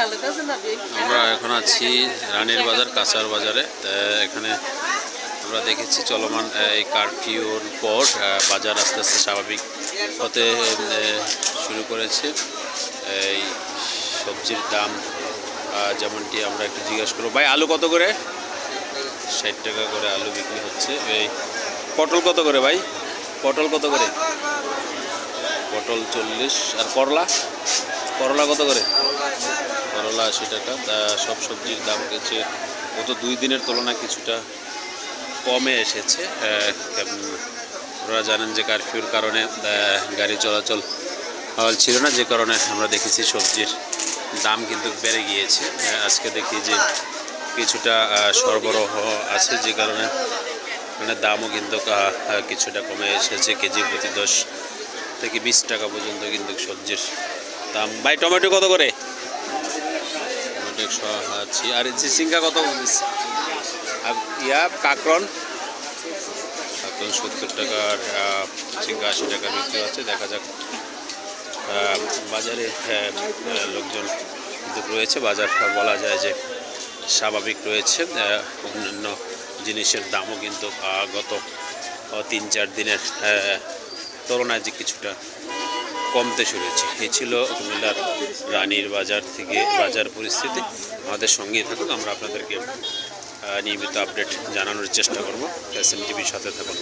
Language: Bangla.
আমরা এখন আছি রানীর বাজার, কাঁচার বাজারে। এখানে আমরা দেখেছি চলমান এই কারফিউর পর বাজার আস্তে আস্তে স্বাভাবিক হতে শুরু করেছে। এই সবজির দাম যেমনটি আমরা একটু জিজ্ঞাসা করব। ভাই, আলু কত করে? ষাট টাকা করে আলু বিক্রি হচ্ছে। এই পটল কত করে ভাই? পটল কত করে? পটল চল্লিশ। আর করলা? করলা কত করে? করলা আশি টাকা। সব সবজির দাম গেছে, গত দুই দিনের তুলনায় কিছুটা কমে এসেছে। আপনারা জানেন যে কারফিউর কারণে গাড়ি চলাচল ছিল না, যে কারণে আমরা দেখেছি সবজির দাম কিন্তু বেড়ে গিয়েছে। আজকে দেখি যে কিছুটা সরবরাহ আছে, যে কারণে মানে দামও কিন্তু কিছুটা কমে এসেছে। কেজি প্রতি দশ থেকে বিশ টাকা পর্যন্ত কিন্তু সবজির দাম। ভাই, টমেটো কত করে? একশো আছি। আর সিঙ্গা কত আর ইয়া কাকরন কাকরন সত্তর টাকার সিঙ্গা আশি টাকা বিক্রি দেখা যাক বাজারে হ্যাঁ, লোকজন রয়েছে। বাজার বলা যায় যে স্বাভাবিক রয়েছে। অন্যান্য জিনিসের দামও কিন্তু গত তিন চার দিনের তুলনায় যে কিছুটা কমতে শুরু হয়েছে এই ছিল কুমিল্লার রানীর বাজার থেকে বাজার পরিস্থিতি। আমাদের সঙ্গে থাকুক আমরা আপনাদেরকে নিয়মিত আপডেট জানানোর চেষ্টা করব। এস এম টিভির সাথে থাকুন।